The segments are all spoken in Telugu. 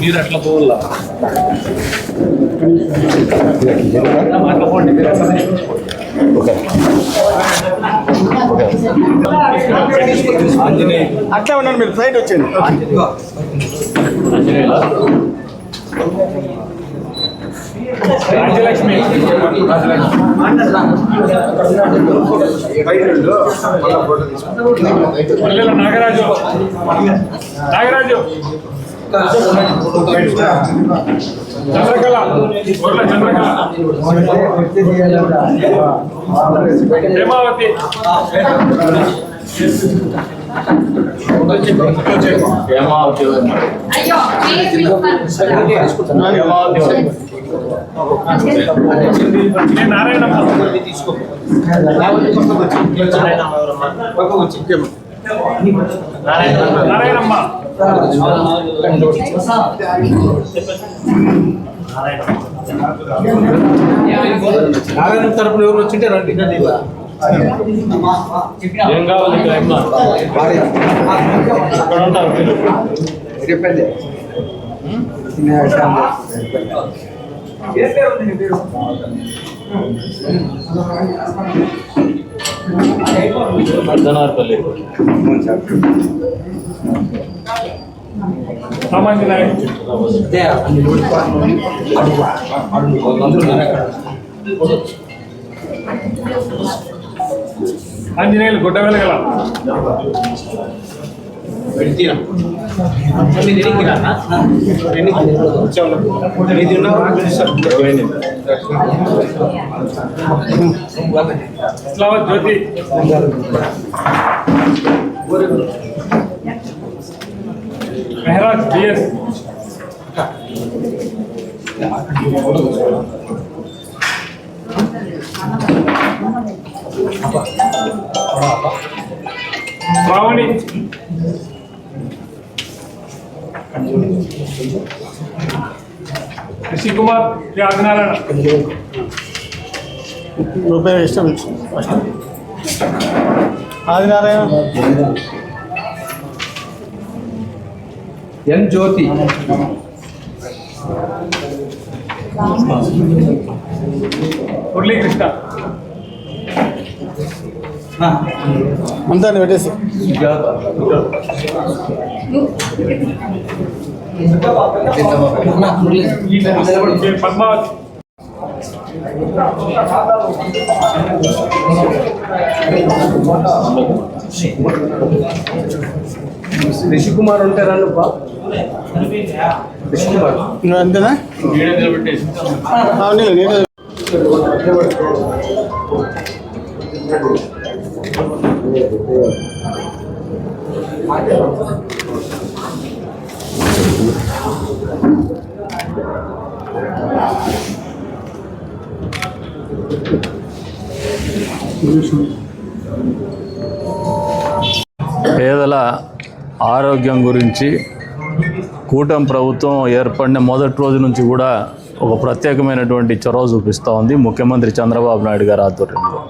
మీరు అట్లా పోవాలా అట్లా ఉన్నాను మీరు సైడ్ వచ్చేయండి. రాజలక్ష్మి రాజలక్ష్మి. నాగరాజు నాగరాజు చంద్రకళ గొర్రెల చంద్రకళ హేమావతి హేమావతి అయ్యో నేను నారాయణమ్మ నారాయణమ్మ నారాయణ తరపున ఎవరు వచ్చింటే రండి ఏం కావాలి? ఇక్కడ ఉంటారు. చెప్పండి అర్ధనార్పల్లి సామాన్య నాయకుడు ఆంజనేయులు గుడ్డ వెలగల ఇస్లామాబాద్ జ్యోతి. Mehraj B S. Shravani. Rishi Kumar Shri Adinarayana రూపాయలు ఇష్టం ఆదినారాయణ ఎన్ జ్యోతి మురళీకృష్ణ అంతా పెట్టేసి. పద్మావతి రిషి కుమార్ ఉంటే రండి బా. రిషి కుమార్ నువ్వు అంతేనా నేను పేదల ఆరోగ్యం గురించి కూటమి ప్రభుత్వం ఏర్పడిన మొదటి రోజు నుంచి కూడా ఒక ప్రత్యేకమైనటువంటి చొరవ చూపిస్తూ ఉంది. ముఖ్యమంత్రి చంద్రబాబు నాయుడు గారి ఆధ్వర్యంలో.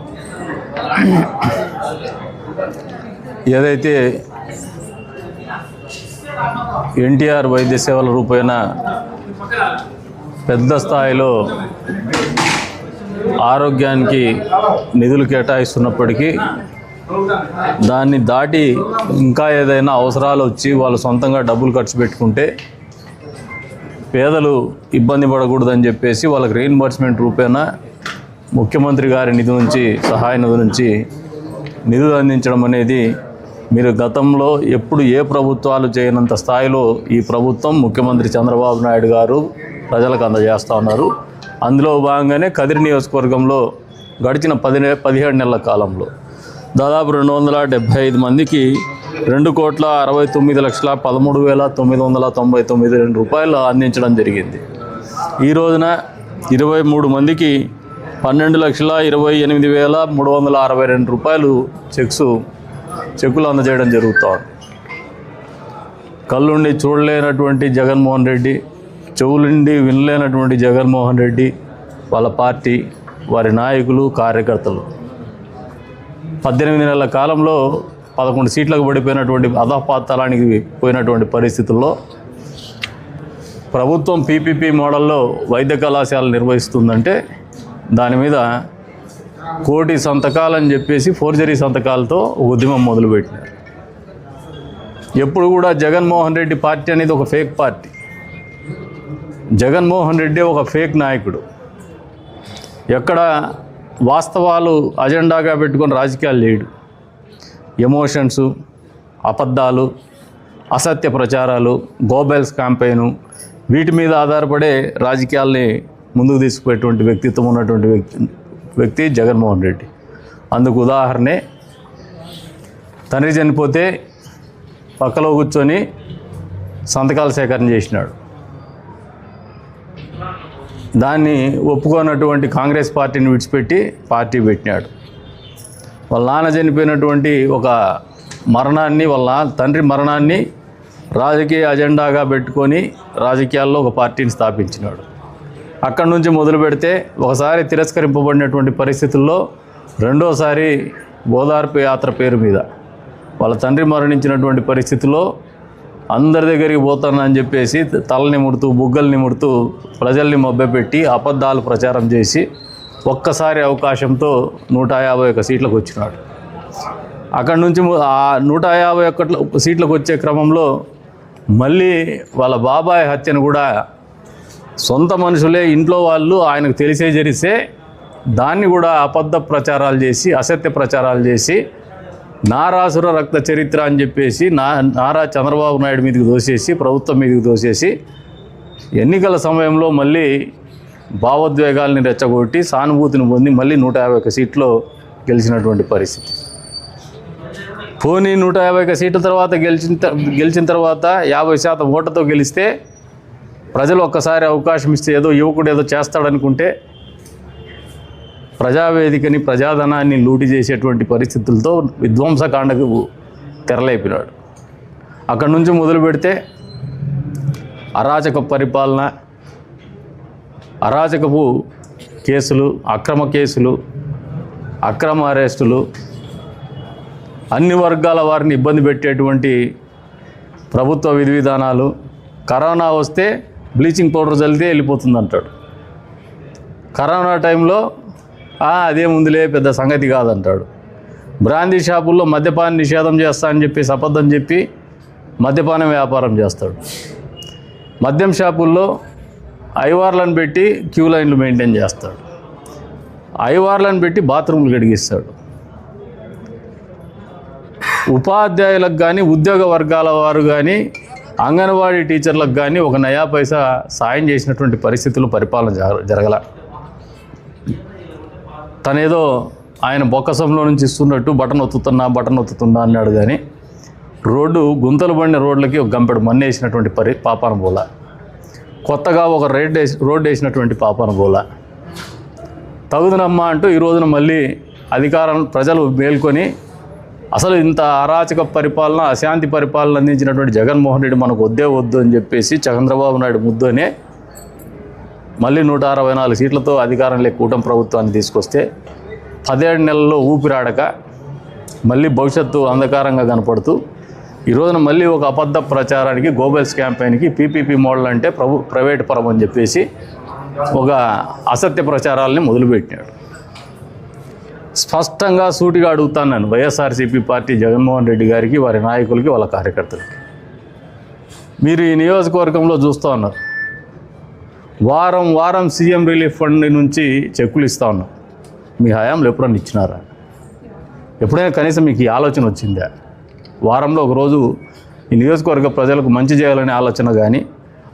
ఏదైతే ఎన్టీఆర్ వైద్య సేవల రూపేణ పెద్ద స్థాయిలో ఆరోగ్యానికి నిధులు కేటాయిస్తున్నప్పటికీ దాన్ని దాటి ఇంకా ఏదైనా అవసరాలు వచ్చి వాళ్ళు సొంతంగా డబ్బులు ఖర్చు పెట్టుకుంటే పేదలు ఇబ్బంది పడకూడదని చెప్పేసి వాళ్ళకి రీఇన్బర్స్మెంట్ రూపేణ ముఖ్యమంత్రి గారి నిధి నుంచి సహాయ నిధి నుంచి నిధులు అందించడం అనేది మీరు గతంలో ఎప్పుడు ఏ ప్రభుత్వాలు చేయనంత స్థాయిలో ఈ ప్రభుత్వం ముఖ్యమంత్రి చంద్రబాబు నాయుడు గారు ప్రజలకు అందజేస్తూ ఉన్నారు. అందులో భాగంగానే కదిరి నియోజకవర్గంలో గడిచిన పది పదిహేడు నెలల కాలంలో దాదాపు రెండు వందల డెబ్భై ఐదు మందికి రెండు కోట్ల అరవై తొమ్మిది లక్షల పదమూడు వేల తొమ్మిది వందల తొంభై తొమ్మిది రెండు రూపాయలు అందించడం జరిగింది. ఈ రోజున ఇరవై మూడు మందికి పన్నెండు లక్షల ఇరవై ఎనిమిది వేల మూడు వందల అరవై రెండు రూపాయలు చెక్స్ చెక్కులు అందజేయడం జరుగుతోంది కళ్ళుండి చూడలేనటువంటి జగన్మోహన్ రెడ్డి చెవులుండి వినలేనటువంటి జగన్మోహన్ రెడ్డి వాళ్ళ పార్టీ వారి నాయకులు కార్యకర్తలు. పద్దెనిమిది నెలల కాలంలో పదకొండు సీట్లకు పడిపోయినటువంటి అధపాతాలానికి పోయినటువంటి పరిస్థితుల్లో ప్రభుత్వం పీపీపీ మోడల్లో వైద్య కళాశాల నిర్వహిస్తుందంటే దాని మీద కోటి సంతకాలని చెప్పేసి ఫోర్జరీ సంతకాలతో ఉద్యమం మొదలుపెట్టినారు. ఎప్పుడు కూడా జగన్మోహన్ రెడ్డి పార్టీ అనేది ఒక ఫేక్ పార్టీ. జగన్మోహన్ రెడ్డి ఒక ఫేక్ నాయకుడు. ఎక్కడ వాస్తవాలు అజెండాగా పెట్టుకొని రాజకీయాలు లేడు. ఎమోషన్స్ అబద్ధాలు అసత్య ప్రచారాలు గోబెల్స్ క్యాంపెయిను వీటి మీద ఆధారపడే రాజకీయాల్ని ముందుకు తీసుకుపోయేటువంటి వ్యక్తిత్వం ఉన్నటువంటి వ్యక్తి వ్యక్తి జగన్మోహన్ రెడ్డి. అందుకు ఉదాహరణే తండ్రి చనిపోతే పక్కలో కూర్చొని సంతకాల సేకరణ చేసినాడు. దాన్ని ఒప్పుకోనటువంటి కాంగ్రెస్ పార్టీని విడిచిపెట్టి పార్టీ పెట్టినాడు. వాళ్ళ నాన్న చనిపోయినటువంటి ఒక మరణాన్ని వాళ్ళ తండ్రి మరణాన్ని రాజకీయ అజెండాగా పెట్టుకొని రాజకీయాల్లో ఒక పార్టీని స్థాపించినాడు. అక్కడి నుంచి మొదలు పెడితే ఒకసారి తిరస్కరింపబడినటువంటి పరిస్థితుల్లో రెండోసారి ఓదార్పు యాత్ర పేరు మీద వాళ్ళ తండ్రి మరణించినటువంటి పరిస్థితిలో అందరి దగ్గరికి పోతానని చెప్పేసి తలని ముడుతూ బుగ్గల్ని ముడుతూ ప్రజల్ని మభ్యపెట్టి అబద్ధాలు ప్రచారం చేసి ఒక్కసారి అవకాశంతో నూట యాభై ఒక్క సీట్లకు వచ్చినాడు. అక్కడి నుంచి ఆ నూట యాభై ఒక్కట్ల సీట్లకు వచ్చే క్రమంలో మళ్ళీ వాళ్ళ బాబాయ్ హత్యను కూడా సొంత మనుషులే ఇంట్లో వాళ్ళు ఆయనకు తెలిసే జరిస్తే దాన్ని కూడా అబద్ధ ప్రచారాలు చేసి అసత్య ప్రచారాలు చేసి నారాసుర రక్త చరిత్ర అని చెప్పేసి నా నారా చంద్రబాబు నాయుడు మీదకి దోసేసి ప్రభుత్వం మీదకి దోసేసి ఎన్నికల సమయంలో మళ్ళీ భావోద్వేగాల్ని రెచ్చగొట్టి సానుభూతిని పొంది మళ్ళీ నూట యాభై ఒక సీట్లో గెలిచినటువంటి పరిస్థితి. పోనీ నూట యాభై ఒక సీట్ల తర్వాత గెలిచిన గెలిచిన తర్వాత యాభై శాతం ఓటతో గెలిస్తే ప్రజలు ఒక్కసారి అవకాశం ఇస్తే ఏదో యువకుడు ఏదో చేస్తాడనుకుంటే ప్రజావేదికని ప్రజాధనాన్ని లూటి చేసేటువంటి పరిస్థితులతో విధ్వంసకాండకు తెరలేపినాడు. అక్కడి నుంచి మొదలు పెడితే అరాచక పరిపాలన అరాచకపు కేసులు అక్రమ కేసులు అక్రమ అరెస్టులు అన్ని వర్గాల వారిని ఇబ్బంది పెట్టేటువంటి ప్రభుత్వ విధి విధానాలు కరోనా వస్తే బ్లీచింగ్ పౌడర్ చల్లితే వెళ్ళిపోతుంది అంటాడు కరోనా టైంలో "ఆ, అదేముందిలే పెద్ద సంగతి కాదంటాడు. బ్రాందీ షాపుల్లో మద్యపాన నిషేధం చేస్తా అని చెప్పి అబద్ధం చెప్పి మద్యపానం వ్యాపారం చేస్తాడు. మద్యం షాపుల్లో ఐవార్లను పెట్టి క్యూ లైన్లు మెయింటైన్ చేస్తాడు. ఐవార్లను పెట్టి బాత్రూమ్లు గడిగిస్తాడు ఉపాధ్యాయులకు కానీ ఉద్యోగ వర్గాల వారు కానీ అంగన్వాడీ టీచర్లకు కానీ ఒక నయా పైసా సాయం చేసినటువంటి పరిస్థితులు పరిపాలన జరగల. తనేదో ఆయన బొక్కసంలో నుంచి ఇస్తున్నట్టు బటన్ ఒత్తుతున్నా బటన్ ఒత్తుతున్నా అన్నాడు కానీ రోడ్డు గుంతలు పడిన రోడ్లకి ఒక గంపెడు మన్ను వేసినటువంటి పరి పాపాన బోల. కొత్తగా ఒక రేడ్ వేసి రోడ్డు వేసినటువంటి పాపాన బోల. తగుదనమ్మా అంటూ ఈ రోజున మళ్ళీ అధికారం ప్రజలు మేల్కొని అసలు ఇంత అరాచక పరిపాలన అశాంతి పరిపాలన అందించినటువంటి జగన్మోహన్ రెడ్డి మనకు వద్దే వద్దు అని చెప్పేసి చంద్రబాబు నాయుడు ముద్దనే మళ్ళీ నూట అరవై నాలుగు సీట్లతో అధికారంలో కూటమి ప్రభుత్వాన్ని తీసుకొస్తే పదిహేడు నెలల్లో ఊపిరాడక మళ్ళీ భవిష్యత్తు అంధకారంగా కనపడుతూ ఈ రోజున మళ్ళీ ఒక అబద్ధ ప్రచారానికి గోబెల్స్ క్యాంపెయిన్కి పీపీపీ మోడల్ అంటే ప్రభు ప్రైవేట్ పరం అని చెప్పేసి ఒక అసత్య ప్రచారాలని మొదలుపెట్టినాడు. స్పష్టంగా సూటిగా అడుగుతాను వైఎస్ఆర్సీపీ పార్టీ జగన్మోహన్ రెడ్డి గారికి వారి నాయకులకి వాళ్ళ కార్యకర్తలకి. మీరు ఈ నియోజకవర్గంలో చూస్తూ ఉన్నారు. వారం వారం సీఎం రిలీఫ్ ఫండ్ నుంచి చెక్కులు ఇస్తూ ఉన్నాం మీ హయాంలో ఎప్పుడన్నా ఇచ్చినారా? ఎప్పుడైనా కనీసం మీకు ఈ ఆలోచన వచ్చిందా? వారంలో ఒకరోజు ఈ నియోజకవర్గ ప్రజలకు మంచి చేయాలనే ఆలోచన కానీ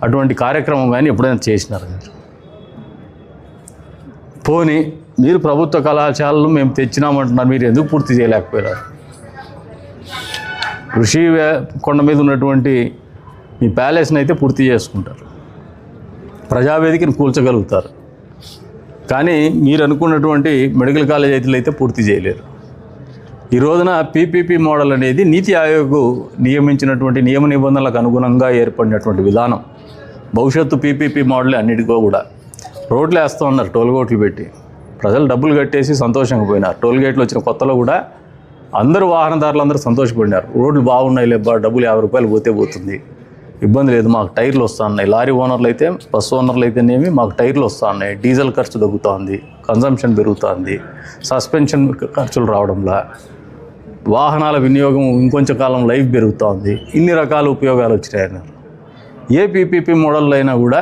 అటువంటి కార్యక్రమం కానీ ఎప్పుడైనా చేసినారా మీరు? పోనీ మీరు ప్రభుత్వ కళాశాలలు మేము తెచ్చినామంటున్నారు మీరు ఎందుకు పూర్తి చేయలేకపోయారు? ఋషి కొండ మీద ఉన్నటువంటి మీ ప్యాలెస్ని అయితే పూర్తి చేసుకుంటారు. ప్రజావేదికను కూల్చగలుగుతారు. కానీ మీరు అనుకున్నటువంటి మెడికల్ కాలేజ్ అయితే అయితే పూర్తి చేయలేరు. ఈ రోజున పీపీపీ మోడల్ అనేది నీతి ఆయోగ్ నియమించినటువంటి నియమ నిబంధనలకు అనుగుణంగా ఏర్పడినటువంటి విధానం. భవిష్యత్తు పీపీపీ మోడల్ అన్నిటికో కూడా. రోడ్లు వేస్తూ ఉన్నారు టోల్ గోట్లు పెట్టి. ప్రజలు డబ్బులు కట్టేసి సంతోషంగా పోయినారు. టోల్ గేట్లు వచ్చిన కొత్తలో కూడా అందరూ వాహనదారులు అందరూ సంతోషపడినారు. రోడ్లు బాగున్నాయి లేబ్బా డబ్బులు యాభై రూపాయలు పోతే పోతుంది. ఇబ్బంది లేదు మాకు టైర్లు వస్తున్నాయి. లారీ ఓనర్లు అయితే బస్సు ఓనర్లు అయితేనేమి మాకు టైర్లు వస్తున్నాయి. డీజిల్ ఖర్చు తగ్గుతోంది కన్సంప్షన్ పెరుగుతోంది. సస్పెన్షన్ ఖర్చులు రావడంలా వాహనాల వినియోగం ఇంకొంచెం కాలం లైఫ్ పెరుగుతోంది. ఇన్ని రకాల ఉపయోగాలు వచ్చినాయి అన్నారు ఏ పీపీపీ మోడల్ అయినా కూడా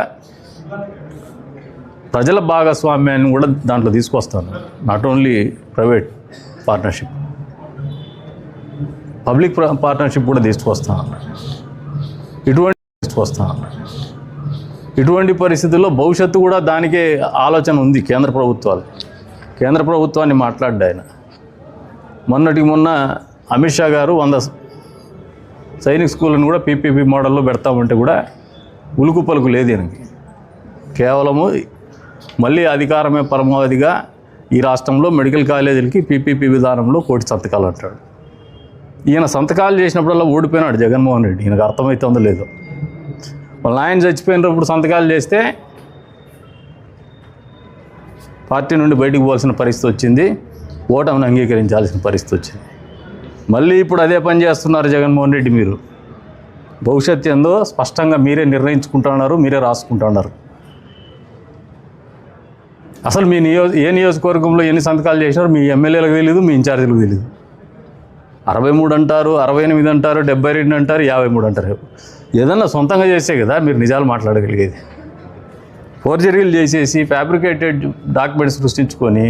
ప్రజల భాగస్వామ్యాన్ని కూడా దాంట్లో తీసుకొస్తాను. Not only private partnership public partnership కూడా తీసుకొస్తాను. ఇటువంటి తీసుకొస్తాను. ఇటువంటి పరిస్థితుల్లో భవిష్యత్తు కూడా దానికే ఆలోచన ఉంది కేంద్ర ప్రభుత్వాలు. కేంద్ర ప్రభుత్వాన్ని మాట్లాడ్డా ఆయన. మొన్నటికి మొన్న అమిత్ షా గారు వంద సైనిక్ స్కూళ్ళను కూడా పీపీపీ మోడల్లో పెడతామంటే కూడా ఉలుకు పలుకు లేదు కేవలము మళ్ళీ అధికారమే పరమావధిగా ఈ రాష్ట్రంలో మెడికల్ కాలేజీలకి పీపీపీ విధానంలో కోటి సంతకాలు అంటాడు. ఈయన సంతకాలు చేసినప్పుడల్లా ఓడిపోయినాడు జగన్మోహన్ రెడ్డి. ఈయనకు అర్థమవుతుందో లేదో. వాళ్ళ ఆయన చచ్చిపోయినప్పుడు సంతకాలు చేస్తే పార్టీ నుండి బయటకు పోవాల్సిన పరిస్థితి వచ్చింది. ఓటమిని అంగీకరించాల్సిన పరిస్థితి వచ్చింది. మళ్ళీ ఇప్పుడు అదే పని చేస్తున్నారు జగన్మోహన్ రెడ్డి మీరు. భవిష్యత్తు ఏందో స్పష్టంగా మీరే నిర్ణయించుకుంటున్నారు మీరే రాసుకుంటున్నారు అసలు మీ నియోజ ఏ నియోజకవర్గంలో ఎన్ని సంతకాలు చేసినారో మీ ఎమ్మెల్యేలకు తెలియదు మీ ఇన్ఛార్జీలకు తెలియదు అరవై మూడు అంటారు అరవై ఎనిమిది అంటారు డెబ్బై రెండు అంటారు యాభై మూడు అంటారు. ఏదన్నా సొంతంగా చేసే కదా మీరు నిజాలు మాట్లాడగలిగేది. ఫోర్జరీలు చేసేసి ఫ్యాబ్రికేటెడ్ డాక్యుమెంట్స్ సృష్టించుకొని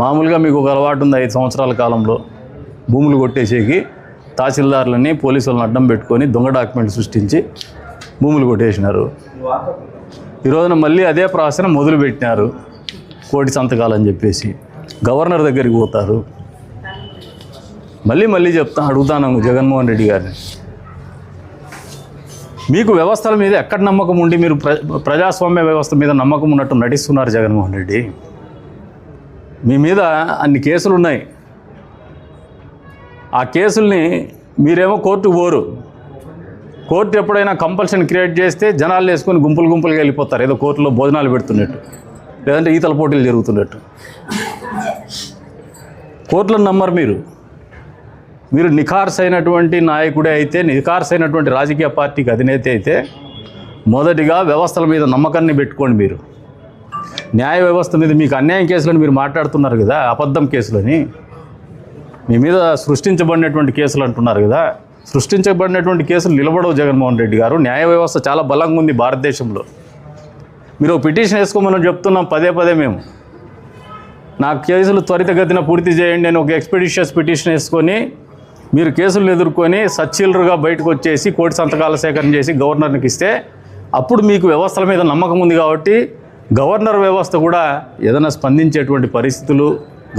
మామూలుగా మీకు ఒక అలవాటు ఉంది ఐదు సంవత్సరాల కాలంలో. భూములు కొట్టేసేకి తహసీల్దార్లని పోలీసులను అడ్డం పెట్టుకొని దొంగ డాక్యుమెంట్లు సృష్టించి భూములు కొట్టేసినారు. ఈరోజున మళ్ళీ అదే ప్రాసెస్ మొదలుపెట్టినారు కోటి సంతకాలు అని చెప్పేసి. గవర్నర్ దగ్గరికి పోతారు. మళ్ళీ మళ్ళీ చెప్తా అడుగుతాను జగన్మోహన్ రెడ్డి గారిని. మీకు వ్యవస్థల మీద ఎక్కడ నమ్మకం ఉండి మీరు ప్ర ప్రజాస్వామ్య వ్యవస్థ మీద నమ్మకం ఉన్నట్టు నటిస్తున్నారు జగన్మోహన్ రెడ్డి? మీ మీద అన్ని కేసులు ఉన్నాయి ఆ కేసుల్ని మీరేమో కోర్టుకు పోరు. కోర్టు ఎప్పుడైనా కంపల్షన్ క్రియేట్ చేస్తే జనాలు వేసుకొని గుంపులు గుంపులుగా వెళ్ళిపోతారు. ఏదో కోర్టులో భోజనాలు పెడుతున్నట్టు. లేదంటే ఈతల పోటీలు జరుగుతున్నట్టు. కోర్టులను నమ్మరు మీరు. మీరు నిఖార్స్ అయినటువంటి నాయకుడే అయితే నిఖార్స్ అయినటువంటి రాజకీయ పార్టీకి అధినేత అయితే మొదటిగా వ్యవస్థల మీద నమ్మకాన్ని పెట్టుకోండి మీరు. న్యాయ వ్యవస్థ మీద మీకు అన్యాయం కేసులని మీరు మాట్లాడుతున్నారు కదా అబద్ధం కేసులని. మీ మీద సృష్టించబడినటువంటి కేసులు అంటున్నారు కదా సృష్టించబడినటువంటి కేసులు నిలబడవు జగన్మోహన్ రెడ్డి గారు. న్యాయ వ్యవస్థ చాలా బలంగా ఉంది భారతదేశంలో. మీరు ఒక పిటిషన్ వేసుకోమని చెప్తున్నాం పదే పదే మేము. నా కేసులు త్వరితగతిన పూర్తి చేయండి అని ఒక ఎక్స్పెడిషియస్ పిటిషన్ వేసుకొని మీరు కేసులు ఎదుర్కొని సచ్చీలరుగా బయటకు వచ్చేసి కోటి సంతకాల సేకరణ చేసి గవర్నర్కి ఇస్తే అప్పుడు మీకు వ్యవస్థల మీద నమ్మకం ఉంది కాబట్టి గవర్నర్ వ్యవస్థ కూడా ఏదైనా స్పందించేటువంటి పరిస్థితులు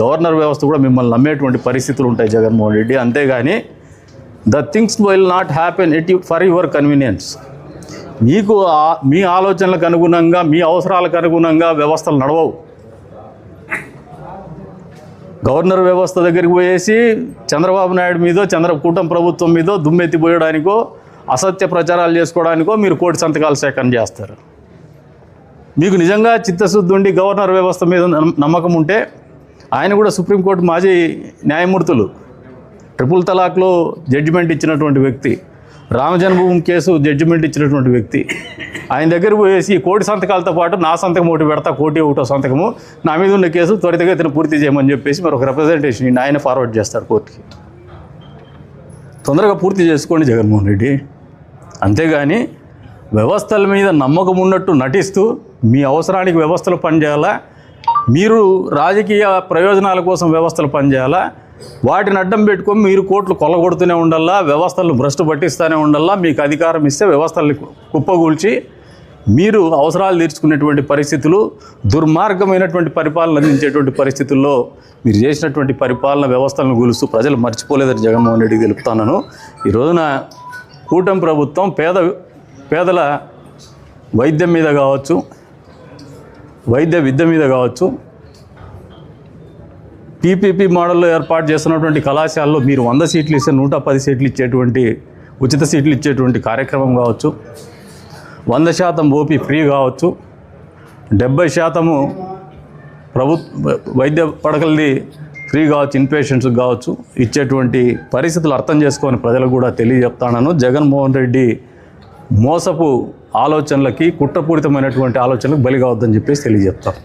గవర్నర్ వ్యవస్థ కూడా మిమ్మల్ని నమ్మేటువంటి పరిస్థితులు ఉంటాయి జగన్మోహన్ రెడ్డి. అంతేగాని the things will not happen it for your convenience మీకు మీ ఆలోచనలకు అనుగుణంగా మీ అవసరాలకు అనుగుణంగా వ్యవస్థలు నడవవు. గవర్నర్ వ్యవస్థ దగ్గరికి పోయేసి చంద్రబాబు నాయుడు మీదో చంద్ర కూటమి ప్రభుత్వం మీదో దుమ్మెత్తిపోయడానికో అసత్య ప్రచారాలు చేసుకోవడానికో మీరు కోటి సంతకాలు సేకరణ చేస్తారు. మీకు నిజంగా చిత్తశుద్ధి ఉండి గవర్నర్ వ్యవస్థ మీద నమ్మకం ఉంటే ఆయన కూడా సుప్రీంకోర్టు మాజీ న్యాయమూర్తులు. ట్రిపుల్ తలాక్లో జడ్జిమెంట్ ఇచ్చినటువంటి వ్యక్తి రామ జన్మభూమి కేసు జడ్జిమెంట్ ఇచ్చినటువంటి వ్యక్తి ఆయన దగ్గర పోయేసి కోటి సంతకాలతో పాటు నా సంతకం ఒకటి పెడతా కోటి ఒకటో సంతకము నా మీద ఉన్న కేసు త్వరితగతిన పూర్తి చేయమని చెప్పేసి మరి ఒక రిప్రజెంటేషన్ ఆయన ఫార్వర్డ్ చేస్తారు కోర్టుకి. తొందరగా పూర్తి చేసుకోండి జగన్మోహన్ రెడ్డి. అంతేగాని వ్యవస్థల మీద నమ్మకం ఉన్నట్టు నటిస్తూ మీ అవసరానికి వ్యవస్థలు పనిచేయాలా? మీరు రాజకీయ ప్రయోజనాల కోసం వ్యవస్థలు పనిచేయాలా? వాటిని అడ్డం పెట్టుకొని మీరు కోట్లు కొల్లగొడుతూనే ఉండాలా? వ్యవస్థలను భ్రష్టు పట్టిస్తూనే ఉండాలా? మీకు అధికారం ఇస్తే వ్యవస్థల్ని కుప్పగూల్చి మీరు అవసరాలు తీర్చుకునేటువంటి పరిస్థితులు దుర్మార్గమైనటువంటి పరిపాలన అందించేటువంటి పరిస్థితుల్లో మీరు చేసినటువంటి పరిపాలన వ్యవస్థలను గులుస్తూ ప్రజలు మర్చిపోలేదని జగన్మోహన్ రెడ్డికి తెలుపుతున్నాను ఈ రోజున కూటమి ప్రభుత్వం పేద పేదల వైద్యం మీద కావచ్చు వైద్య విద్య మీద కావచ్చు. పీపీపీ మోడల్లో ఏర్పాటు చేస్తున్నటువంటి కళాశాలలో మీరు వంద సీట్లు ఇస్తే నూట పది సీట్లు ఇచ్చేటువంటి ఉచిత సీట్లు ఇచ్చేటువంటి కార్యక్రమం కావచ్చు. వంద శాతం ఓపీ ఫ్రీ కావచ్చు. డెబ్బై శాతము ప్రభుత్వ వైద్య పడకలది ఫ్రీ కావచ్చు ఇన్పేషెంట్స్కి కావచ్చు. ఇచ్చేటువంటి పరిస్థితులు అర్థం చేసుకొని ప్రజలకు కూడా తెలియజెప్తాను జగన్మోహన్ రెడ్డి మోసపు ఆలోచనలకి కుట్రపూరితమైనటువంటి ఆలోచనలకు బలిగా కావద్దని చెప్పేసి తెలియజెప్తాం.